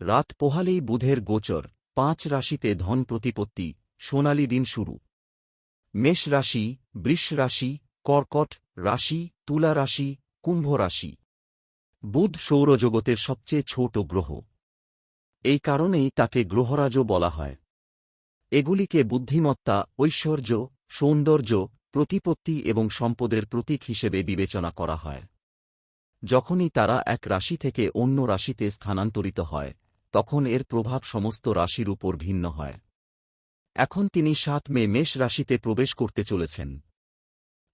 রাত পোহালেই বুধের গোচর, পাঁচ রাশিতে ধন প্রতিপত্তি, সোনালি দিন শুরু। মেষ রাশি, বৃষ রাশি, কর্কট রাশি, তুলা রাশি, কুম্ভ রাশি। বুধ সৌরজগতের সবচেয়ে ছোট গ্রহ। এই কারণেই তাকে গ্রহরাজও বলা হয়। এগুলিকে বুদ্ধিমত্তা, ঐশ্বর্য, সৌন্দর্য, প্রতিপত্তি এবং সম্পদের প্রতীক হিসেবে বিবেচনা করা হয়। যখনই তারা এক রাশি থেকে অন্য রাশিতে স্থানান্তরিত হয় তখন এর প্রভাব সমস্ত রাশির উপর ভিন্ন হয়। এখন তিনি সাত মে মেষ রাশিতে প্রবেশ করতে চলেছেন।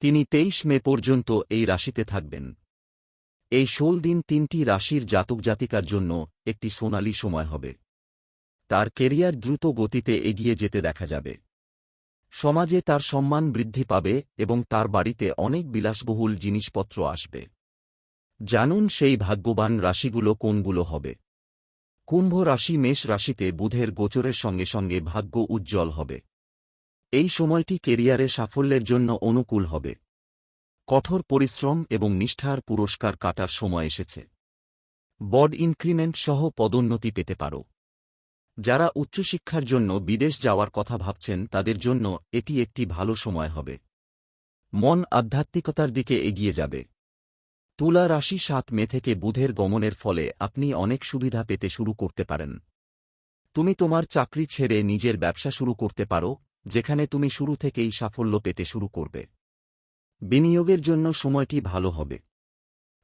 তিনি তেইশ মে পর্যন্ত এই রাশিতে থাকবেন। এই ষোল দিন তিনটি রাশির জাতক জাতিকার জন্য একটি সোনালী সময় হবে। তার কেরিয়ার দ্রুত গতিতে এগিয়ে যেতে দেখা যাবে। সমাজে তার সম্মান বৃদ্ধি পাবে এবং তার বাড়িতে অনেক বিলাসবহুল জিনিসপত্র আসবে। জানুন সেই ভাগ্যবান রাশিগুলো কোনগুলো হবে। কুম্ভ রাশি মেষ রাশিতে বুধের গোচরের সঙ্গে সঙ্গে ভাগ্য উজ্জ্বল হবে। এই সময়টি কেরিয়ারে সাফল্যের জন্য অনুকূল হবে। কঠোর পরিশ্রম এবং নিষ্ঠার পুরস্কার কাটার সময় এসেছে। বড ইনক্রিমেন্ট সহ পদোন্নতি পেতে পারো। যারা উচ্চশিক্ষার জন্য বিদেশ যাওয়ার কথা ভাবছেন, তাদের জন্য এটি একটি ভালো সময় হবে। মন আধ্যাত্মিকতার দিকে এগিয়ে যাবে। তুলা রাশি সাত মে থেকে বুধের গমনের ফলে আপনি অনেক সুবিধা পেতে শুরু করতে পারেন। তুমি তোমার চাকরি ছেড়ে নিজের ব্যবসা শুরু করতে পারো, যেখানে তুমি শুরু থেকেই সাফল্য পেতে শুরু করবে। বিনিয়োগের জন্য সময়টি ভালো হবে।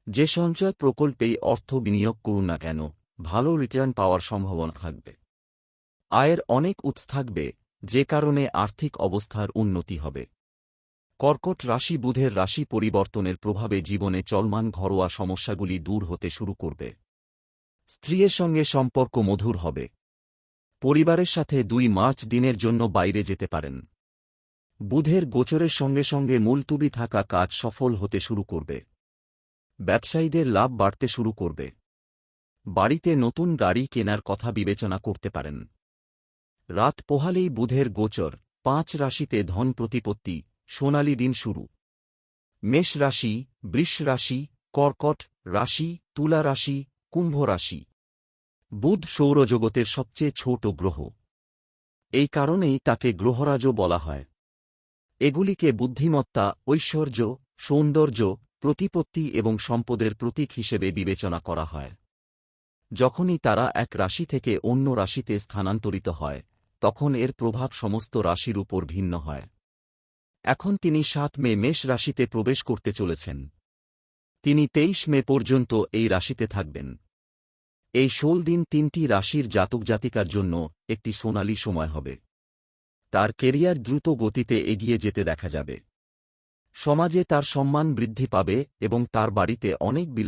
যে সঞ্চয় প্রকল্পেই অর্থ বিনিয়োগ করুন না কেন, ভালো রিটার্ন পাওয়ার সম্ভাবনা থাকবে। আয়ের অনেক উৎস থাকবে, যে কারণে আর্থিক অবস্থার উন্নতি হবে। কর্কট রাশি বুধের রাশি পরিবর্তনের প্রভাবে জীবনে চলমান ঘরোয়া সমস্যাগুলি দূর হতে শুরু করবে। স্ত্রীর সঙ্গে সম্পর্ক মধুর হবে। পরিবারের সাথে দুই মার্চ দিনের জন্য বাইরে যেতে পারেন। বুধের গোচরের সঙ্গে সঙ্গে মুলতুবি থাকা কাজ সফল হতে শুরু করবে। ব্যবসায়ীদের লাভ বাড়তে শুরু করবে। বাড়িতে নতুন গাড়ি কেনার কথা বিবেচনা করতে পারেন। রাত পোহালেই বুধের গোচর, পাঁচ রাশিতে ধন প্রতিপত্তি সোনালি দিন শুরু। মেষ রাশি, বৃষ রাশি, কর্কট রাশি, তুলা রাশি, কুম্ভ রাশি। বুধ সৌরজগতের সবচেয়ে ছোট গ্রহ। এই কারণেই তাকে গ্রহরাজও বলা হয়। এগুলিকে বুদ্ধিমত্তা, ঐশ্বর্য, সৌন্দর্য, প্রতিপত্তি এবং সম্পদের প্রতীক হিসেবে বিবেচনা করা হয়। যখনই তারা এক রাশি থেকে অন্য রাশিতে স্থানান্তরিত হয়, তখন এর প্রভাব সমস্ত রাশির উপর ভিন্ন হয়। এখন তিনি সাত মে মেষ রাশিতে প্রবেশ করতে চলেছেন। তিনি তেইশ মে পর্যন্ত এই রাশিতে থাকবেন। এই ষোল দিন তিনটি রাশির জাতক জাতিকার জন্য একটি সোনালি সময় হবে। তার কেরিয়ার দ্রুত গতিতে এগিয়ে যেতে দেখা যাবে। সমাজে তার সম্মান বৃদ্ধি পাবে এবং তার বাড়িতে অনেক বিলাস